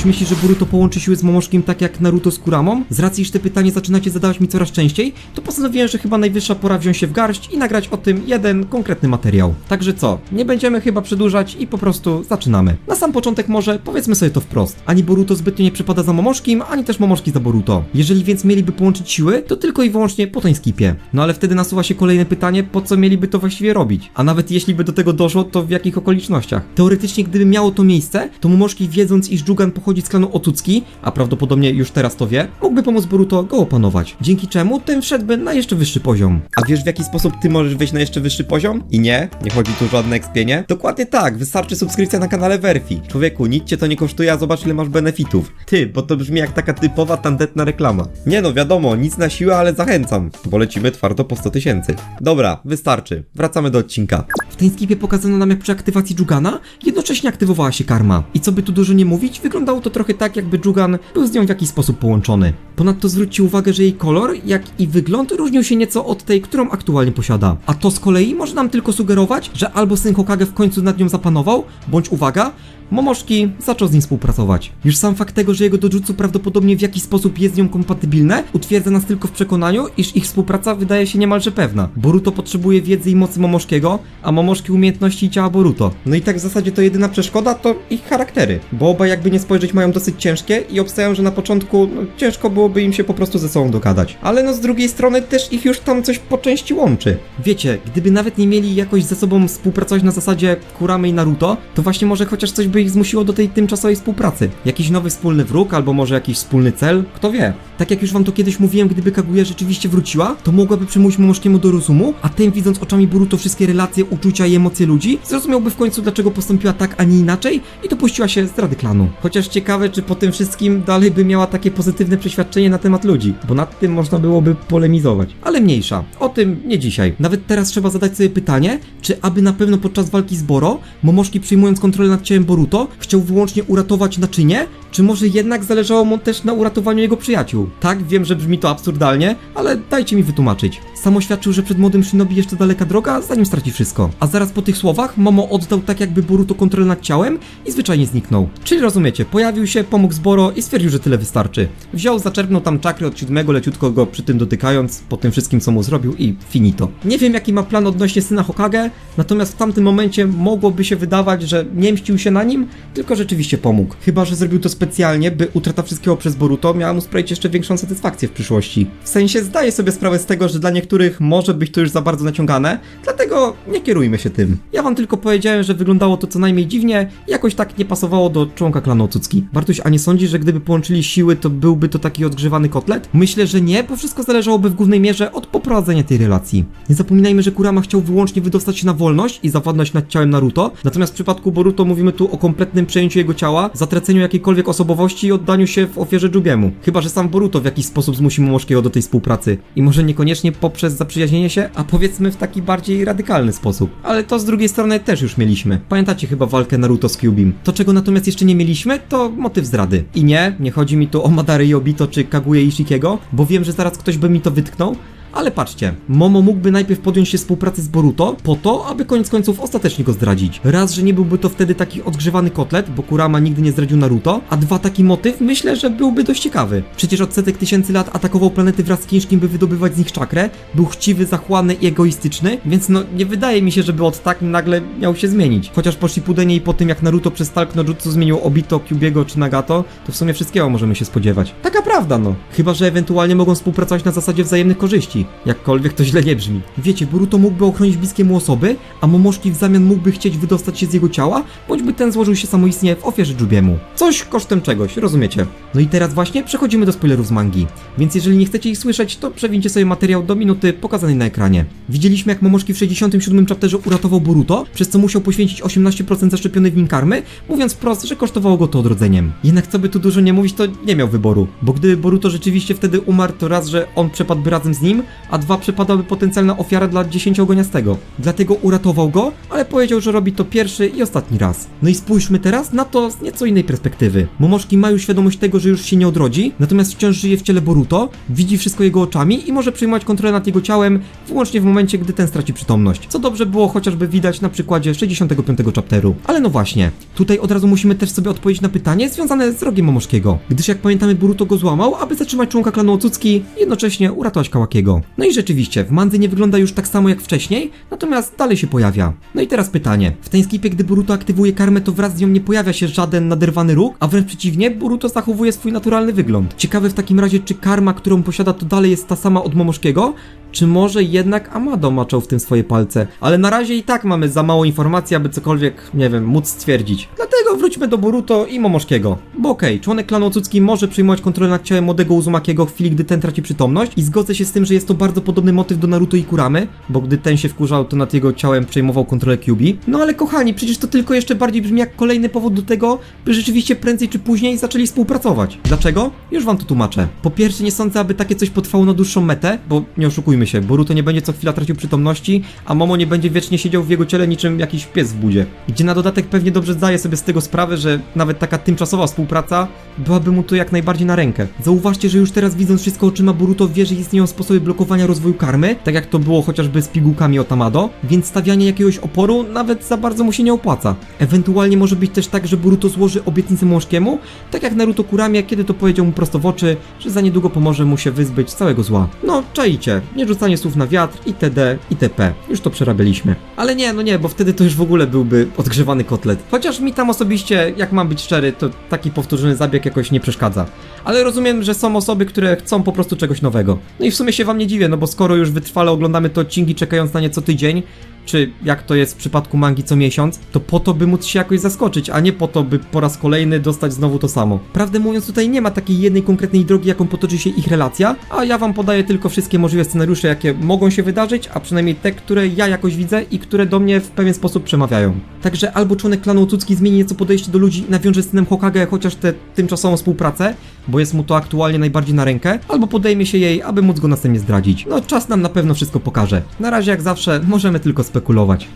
ktoś myśli, że Boruto połączy siły z Momoszkiem tak jak Naruto z Kuramą? Z racji, że te pytanie zaczynacie zadawać mi coraz częściej, to postanowiłem, że chyba najwyższa pora wziąć się w garść i nagrać o tym jeden konkretny materiał. Także co, nie będziemy chyba przedłużać i po prostu zaczynamy. Na sam początek może powiedzmy sobie to wprost. Ani Boruto zbytnio nie przypada za Momoszkim, ani też Momoszki za Boruto. Jeżeli więc mieliby połączyć siły, to tylko i wyłącznie po tej skipie. No ale wtedy nasuwa się kolejne pytanie, po co mieliby to właściwie robić? A nawet jeśli by do tego doszło, to w jakich okolicznościach? Teoretycznie, gdyby miało to miejsce, to Momoszki wiedząc, iż Jugan pochodzi z klanu Otucki, a prawdopodobnie już teraz to wie, mógłby pomóc Boruto go opanować. Dzięki czemu ten wszedłby na jeszcze wyższy poziom. A wiesz w jaki sposób ty możesz wejść na jeszcze wyższy poziom? I nie, nie chodzi tu o żadne ekspienie. Dokładnie tak, wystarczy subskrypcja na kanale Verfi. Człowieku, nic cię to nie kosztuje, a zobacz ile masz benefitów. Ty, bo to brzmi jak taka typowa tandetna reklama. Nie no, wiadomo, nic na siłę, ale zachęcam, bo lecimy twardo po 100 tysięcy. Dobra, wystarczy. Wracamy do odcinka. W tej skipie pokazano nam jak przy aktywacji Jugana jednocześnie aktywowała się karma. I co by tu dużo nie mówić, wyglądało to trochę tak jakby Jugan był z nią w jakiś sposób połączony. Ponadto zwróćcie uwagę, że jej kolor, jak i wygląd różnił się nieco od tej, którą aktualnie posiada. A to z kolei może nam tylko sugerować, że albo syn Hokage w końcu nad nią zapanował, bądź uwaga, Momoszki zaczął z nim współpracować. Już sam fakt tego, że jego dojutsu prawdopodobnie w jakiś sposób jest z nią kompatybilne, utwierdza nas tylko w przekonaniu, iż ich współpraca wydaje się niemalże pewna. Boruto potrzebuje wiedzy i mocy Momoszkiego, a Momoszki umiejętności i ciała Boruto. No i tak w zasadzie to jedyna przeszkoda to ich charaktery, bo obaj jakby nie spojrzeć mają dosyć ciężkie i obstawiam, że na początku no, ciężko byłoby im się po prostu ze sobą dogadać. Ale no z drugiej strony też ich już tam coś po części łączy. Wiecie, gdyby nawet nie mieli jakoś ze sobą współpracować na zasadzie Kuramy i Naruto, to właśnie może chociaż coś by ich zmusiło do tej tymczasowej współpracy. Jakiś nowy wspólny wróg, albo może jakiś wspólny cel, kto wie. Tak jak już wam to kiedyś mówiłem, gdyby Kaguya rzeczywiście wróciła, to mogłaby przemówić Momoszkiemu do rozumu, a ten widząc oczami Boruto wszystkie relacje, uczucia i emocje ludzi, zrozumiałby w końcu dlaczego postąpiła tak, a nie inaczej i dopuściła się zdrady klanu. Chociaż ciekawe, czy po tym wszystkim dalej by miała takie pozytywne przeświadczenie na temat ludzi, bo nad tym można byłoby polemizować. Ale mniejsza, o tym nie dzisiaj. Nawet teraz trzeba zadać sobie pytanie, czy aby na pewno podczas walki z Boro, Momoszki przyjmując kontrolę nad ciałem Boruto, chciał wyłącznie uratować naczynie, czy może jednak zależało mu też na uratowaniu jego przyjaciół? Tak, wiem, że brzmi to absurdalnie, ale dajcie mi wytłumaczyć. Samo świadczył, że przed młodym Shinobi jeszcze daleka droga, zanim straci wszystko. A zaraz po tych słowach Momo oddał tak jakby Boruto kontrolę nad ciałem i zwyczajnie zniknął. Czyli rozumiecie, pojawił się, pomógł z Boro i stwierdził, że tyle wystarczy. Wziął, zaczerpnął tam czakry od siódmego, leciutko go przy tym dotykając, po tym wszystkim co mu zrobił i finito. Nie wiem jaki ma plan odnośnie syna Hokage, natomiast w tamtym momencie mogłoby się wydawać, że nie mścił się na nim, tylko rzeczywiście pomógł. Chyba, że zrobił to specjalnie, by utrata wszystkiego przez Boruto miała mu sprawić jeszcze większą satysfakcję w przyszłości. W sensie zdaję sobie sprawę z tego, że dla niektórych może być to już za bardzo naciągane, dlatego nie kierujmy się tym. Ja wam tylko powiedziałem, że wyglądało to co najmniej dziwnie i jakoś tak nie pasowało do członka klanu Ocucki. Bartuś, a nie sądzisz, że gdyby połączyli siły, to byłby to taki odgrzewany kotlet? Myślę, że nie, bo wszystko zależałoby w głównej mierze od poprowadzenia tej relacji. Nie zapominajmy, że Kurama chciał wyłącznie wydostać się na wolność i zawładnąć nad ciałem Naruto, natomiast w przypadku Boruto mówimy tu o kompletnym przejęciu jego ciała, zatraceniu jakiejkolwiek osobowości i oddaniu się w ofierze Jubiemu. Chyba, że sam Boruto w jakiś sposób zmusi Momoszkiego do tej współpracy. I może niekoniecznie poprzez zaprzyjaźnienie się, a powiedzmy w taki bardziej radykalny sposób. Ale to z drugiej strony też już mieliśmy. Pamiętacie chyba walkę Naruto z Kyubim. To czego natomiast jeszcze nie mieliśmy, to motyw zdrady. I nie, nie chodzi mi tu o Madary i Obito czy Kaguya Ishikiego, bo wiem, że zaraz ktoś by mi to wytknął, ale patrzcie, Momo mógłby najpierw podjąć się współpracy z Boruto, po to, aby koniec końców ostatecznie go zdradzić. Raz, że nie byłby to wtedy taki odgrzewany kotlet, bo Kurama nigdy nie zdradził Naruto, a dwa, taki motyw myślę, że byłby dość ciekawy. Przecież od setek tysięcy lat atakował planety wraz z Kińszkim, by wydobywać z nich czakrę, był chciwy, zachłanny i egoistyczny, więc no nie wydaje mi się, żeby od tak nagle miał się zmienić. Chociaż po Shippudenie i po tym jak Naruto przez Talk no Jutsu zmienił Obito, Kyubiego czy Nagato, to w sumie wszystkiego możemy się spodziewać. Taka prawda no. Chyba, że ewentualnie mogą współpracować na zasadzie wzajemnych korzyści. Jakkolwiek to źle nie brzmi. Wiecie, Boruto mógłby ochronić bliskie mu osoby, a Momoszki w zamian mógłby chcieć wydostać się z jego ciała, bądź by ten złożył się samoistnie w ofierze Jubiemu. Coś kosztem czegoś, rozumiecie? No i teraz właśnie przechodzimy do spoilerów z mangi. Więc jeżeli nie chcecie ich słyszeć, to przewincie sobie materiał do minuty pokazanej na ekranie. Widzieliśmy jak Momoszki w 67 chapterze uratował Boruto, przez co musiał poświęcić 18% zaszczepionej w nim karmy, mówiąc wprost, że kosztowało go to odrodzeniem. Jednak co by tu dużo nie mówić, to nie miał wyboru, bo gdyby Boruto rzeczywiście wtedy umarł, to raz, że on przepadłby razem z nim, a dwa przypadałaby potencjalna ofiara dla dziesięciogoniastego. Dlatego uratował go, ale powiedział, że robi to pierwszy i ostatni raz. No i spójrzmy teraz na to z nieco innej perspektywy. Momoszki ma już świadomość tego, że już się nie odrodzi, natomiast wciąż żyje w ciele Boruto, widzi wszystko jego oczami i może przejmować kontrolę nad jego ciałem wyłącznie w momencie, gdy ten straci przytomność. Co dobrze było chociażby widać na przykładzie 65 chapteru. Ale no właśnie, tutaj od razu musimy też sobie odpowiedzieć na pytanie związane z rogiem Momoszkiego. Gdyż jak pamiętamy, Boruto go złamał, aby zatrzymać członka klanu Otsutsuki i jednocześnie uratować No i rzeczywiście, w mandze nie wygląda już tak samo jak wcześniej, natomiast dalej się pojawia. No i teraz pytanie. W tej skipie, gdy Boruto aktywuje karmę, to wraz z nią nie pojawia się żaden naderwany róg, a wręcz przeciwnie, Boruto zachowuje swój naturalny wygląd. Ciekawe w takim razie, czy karma, którą posiada, to dalej jest ta sama od Momoszkiego, czy może jednak Amado maczał w tym swoje palce? Ale na razie i tak mamy za mało informacji, aby cokolwiek, nie wiem, móc stwierdzić. Dlatego wróćmy do Boruto i Momoszkiego. Bo okej, członek klanu Otsutsuki może przejmować kontrolę nad ciałem młodego Uzumakiego w chwili, gdy ten traci przytomność i zgodzę się z tym, że jest to bardzo podobny motyw do Naruto i Kuramy, bo gdy ten się wkurzał, to nad jego ciałem przejmował kontrolę Kyubi. No ale kochani, przecież to tylko jeszcze bardziej brzmi jak kolejny powód do tego, by rzeczywiście prędzej czy później zaczęli współpracować. Dlaczego? Już wam to tłumaczę. Po pierwsze, nie sądzę, aby takie coś potrwało na dłuższą metę, bo nie oszukujmy się, Boruto nie będzie co chwila tracił przytomności, a Momo nie będzie wiecznie siedział w jego ciele niczym jakiś pies w budzie. Gdzie na dodatek pewnie dobrze zdaje sobie z tego sprawę, że nawet taka tymczasowa współpraca byłaby mu to jak najbardziej na rękę. Zauważcie, że już teraz widząc wszystko oczyma Boruto wie, że istnieją sposoby blokowania rozwoju karmy, tak jak to było chociażby z pigułkami Otamado, więc stawianie jakiegoś oporu nawet za bardzo mu się nie opłaca. Ewentualnie może być też tak, że Boruto złoży obietnicę Momoszkiemu, tak jak Naruto Kuramie, kiedy to powiedział mu prosto w oczy, że za niedługo pomoże mu się wyzbyć całego zła. No, czaicie, nie rzucanie słów na wiatr, itd., itp. Już to przerabialiśmy. Ale nie, no nie, bo wtedy to już w ogóle byłby odgrzewany kotlet. Chociaż mi tam osobiście, jak mam być szczery, to taki powtórzony zabieg jakoś nie przeszkadza. Ale rozumiem, że są osoby, które chcą po prostu czegoś nowego. No i w sumie się wam nie dziwię, no bo skoro już wytrwale oglądamy te odcinki czekając na nie co tydzień, czy jak to jest w przypadku mangi co miesiąc, to po to, by móc się jakoś zaskoczyć, a nie po to, by po raz kolejny dostać znowu to samo. Prawdę mówiąc, tutaj nie ma takiej jednej konkretnej drogi, jaką potoczy się ich relacja, a ja wam podaję tylko wszystkie możliwe scenariusze, jakie mogą się wydarzyć, a przynajmniej te, które ja jakoś widzę i które do mnie w pewien sposób przemawiają. Także albo członek klanu Otsutsuki zmieni nieco podejście do ludzi nawiąże z synem Hokage chociaż tę tymczasową współpracę, bo jest mu to aktualnie najbardziej na rękę, albo podejmie się jej, aby móc go następnie zdradzić. No czas nam na pewno wszystko pokaże. Na razie jak zawsze możemy tylko spekulować.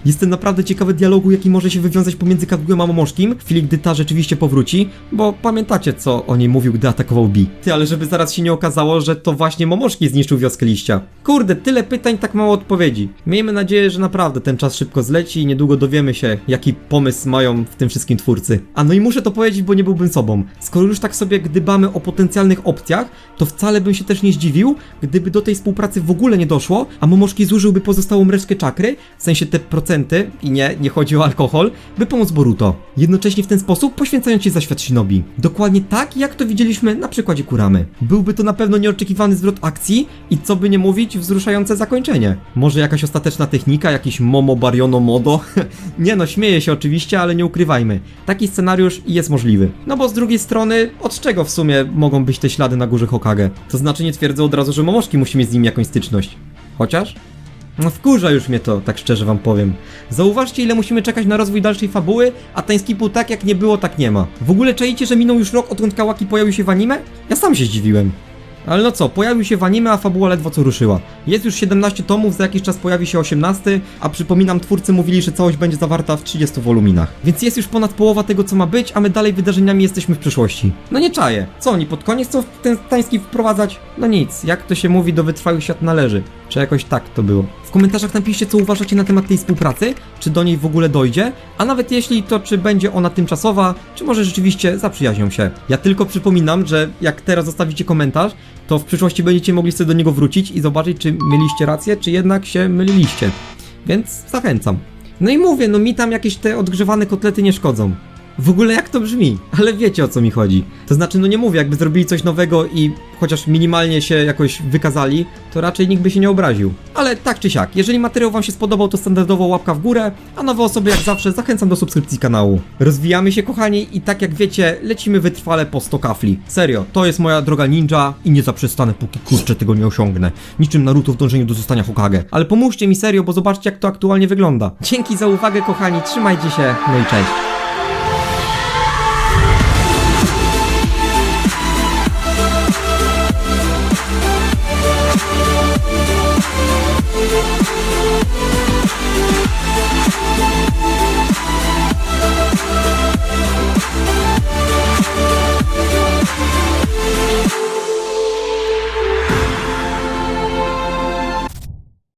Jestem naprawdę ciekawy dialogu, jaki może się wywiązać pomiędzy Kagugiem a Momoszkim w chwili, gdy ta rzeczywiście powróci, bo pamiętacie co o niej mówił, gdy atakował Bi. Ty, ale żeby zaraz się nie okazało, że to właśnie Momoszki zniszczył wioskę liścia. Kurde, tyle pytań, tak mało odpowiedzi. Miejmy nadzieję, że naprawdę ten czas szybko zleci i niedługo dowiemy się, jaki pomysł mają w tym wszystkim twórcy. A no i muszę to powiedzieć, bo nie byłbym sobą. Skoro już tak sobie gdybamy o potencjalnych opcjach, to wcale bym się też nie zdziwił, gdyby do tej współpracy w ogóle nie doszło, a Momoszki zużyłby pozostałą resztkę czakry, w sensie te procenty, i nie, nie chodzi o alkohol, by pomóc Boruto. Jednocześnie w ten sposób poświęcając się za świat shinobi. Dokładnie tak, jak to widzieliśmy na przykładzie Kuramy. Byłby to na pewno nieoczekiwany zwrot akcji i co by nie mówić, wzruszające zakończenie. Może jakaś ostateczna technika, jakiś Momo Bariono Modo? nie no, śmieję się oczywiście, ale nie ukrywajmy. Taki scenariusz jest możliwy. No bo z drugiej strony, od czego w sumie mogą być te ślady na górze Hokage? To znaczy nie twierdzę od razu, że Momoszki musi mieć z nim jakąś styczność. Chociaż? No wkurza już mnie to, tak szczerze wam powiem. Zauważcie ile musimy czekać na rozwój dalszej fabuły, a ten skipu tak jak nie było, tak nie ma. W ogóle czaicie, że minął już rok odkąd Kawaki pojawił się w anime? Ja sam się zdziwiłem. Ale no co, pojawił się w anime, a fabuła ledwo co ruszyła. Jest już 17 tomów, za jakiś czas pojawi się 18, a przypominam, twórcy mówili, że całość będzie zawarta w 30 woluminach. Więc jest już ponad połowa tego, co ma być, a my dalej wydarzeniami jesteśmy w przyszłości. No nie czaję. Co oni pod koniec chcą ten tański wprowadzać? No nic, jak to się mówi, do wytrwałych świat należy. Czy jakoś tak to było. W komentarzach napiszcie, co uważacie na temat tej współpracy, czy do niej w ogóle dojdzie, a nawet jeśli to, czy będzie ona tymczasowa, czy może rzeczywiście zaprzyjaźnią się. Ja tylko przypominam, że jak teraz zostawicie komentarz, to w przyszłości będziecie mogli sobie do niego wrócić i zobaczyć, czy mieliście rację, czy jednak się myliliście. Więc zachęcam. No i mówię, no mi tam jakieś te odgrzewane kotlety nie szkodzą. W ogóle jak to brzmi, ale wiecie o co mi chodzi. To znaczy, no nie mówię, jakby zrobili coś nowego i chociaż minimalnie się jakoś wykazali, to raczej nikt by się nie obraził. Ale tak czy siak, jeżeli materiał wam się spodobał, to standardowo łapka w górę, a nowe osoby jak zawsze zachęcam do subskrypcji kanału. Rozwijamy się kochani i tak jak wiecie, lecimy wytrwale po 100 kafli. Serio, to jest moja droga ninja i nie zaprzestanę, póki kurczę tego nie osiągnę. Niczym Naruto w dążeniu do zostania Hokage. Ale pomóżcie mi serio, bo zobaczcie jak to aktualnie wygląda. Dzięki za uwagę kochani, trzymajcie się, no i cześć.